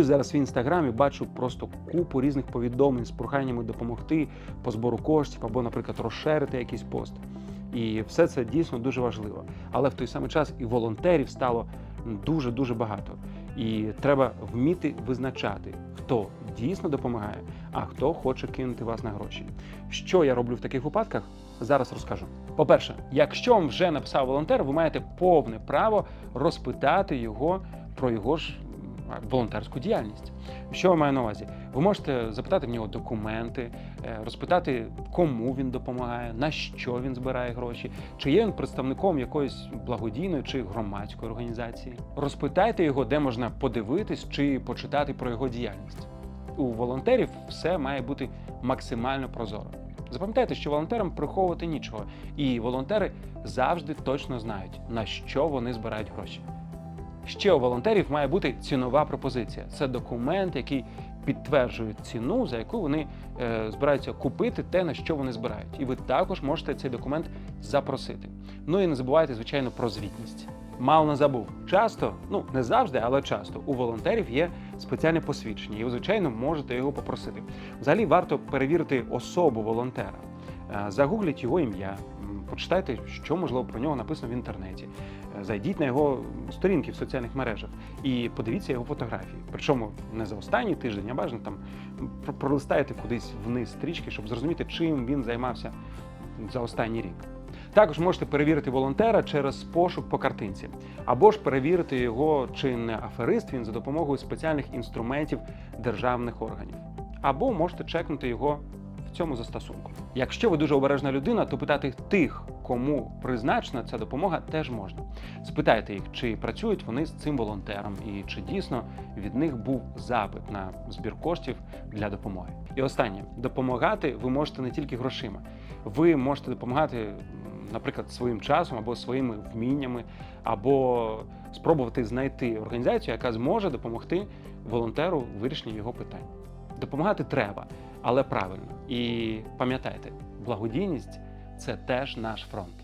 Дивлюсь зараз в інстаграмі, бачу просто купу різних повідомлень з проханнями допомогти по збору коштів або, наприклад, розширити якийсь пост. І все це дійсно дуже важливо. Але в той самий час і волонтерів стало дуже дуже багато. І треба вміти визначати, хто дійсно допомагає, а хто хоче кинути вас на гроші. Що я роблю в таких випадках? Зараз розкажу. По-перше, якщо вам вже написав волонтер, ви маєте повне право розпитати його про його ж волонтерську діяльність. Що я маю на увазі? Ви можете запитати в нього документи, е, розпитати, кому він допомагає, на що він збирає гроші, чи є він представником якоїсь благодійної чи громадської організації. Розпитайте його, де можна подивитись чи почитати про його діяльність. У волонтерів все має бути максимально прозоро. Запам'ятайте, що волонтерам приховувати нічого, і волонтери завжди точно знають, на що вони збирають гроші. Ще у волонтерів має бути цінова пропозиція. Це документ, який підтверджує ціну, за яку вони е, збираються купити те, на що вони збирають. І ви також можете цей документ запросити. Ну і не забувайте, звичайно, про звітність. Мало не забув. Часто, ну не завжди, але часто у волонтерів є спеціальне посвідчення, і ви, звичайно, можете його попросити. Взагалі варто перевірити особу волонтера. Е, Загугліть його ім'я, почитайте, що можливо про нього написано в інтернеті. Е, Зайдіть на його сторінки в соціальних мережах і подивіться його фотографії. Причому не за останній тиждень, а бажано там про- пролистайте кудись вниз стрічки, щоб зрозуміти, чим він займався за останній рік. Також можете перевірити волонтера через пошук по картинці, або ж перевірити його, чи не аферист він за допомогою спеціальних інструментів державних органів, або можете чекнути його цьому застосунку. Якщо ви дуже обережна людина, то питати тих, кому призначена ця допомога, теж можна. Спитайте їх, чи працюють вони з цим волонтером, і чи дійсно від них був запит на збір коштів для допомоги. І останнє допомагати ви можете не тільки грошима, ви можете допомагати, наприклад, своїм часом або своїми вміннями, або спробувати знайти організацію, яка зможе допомогти волонтеру в вирішенні його питань. Допомагати треба, але правильно. І пам'ятайте, благодійність це теж наш фронт.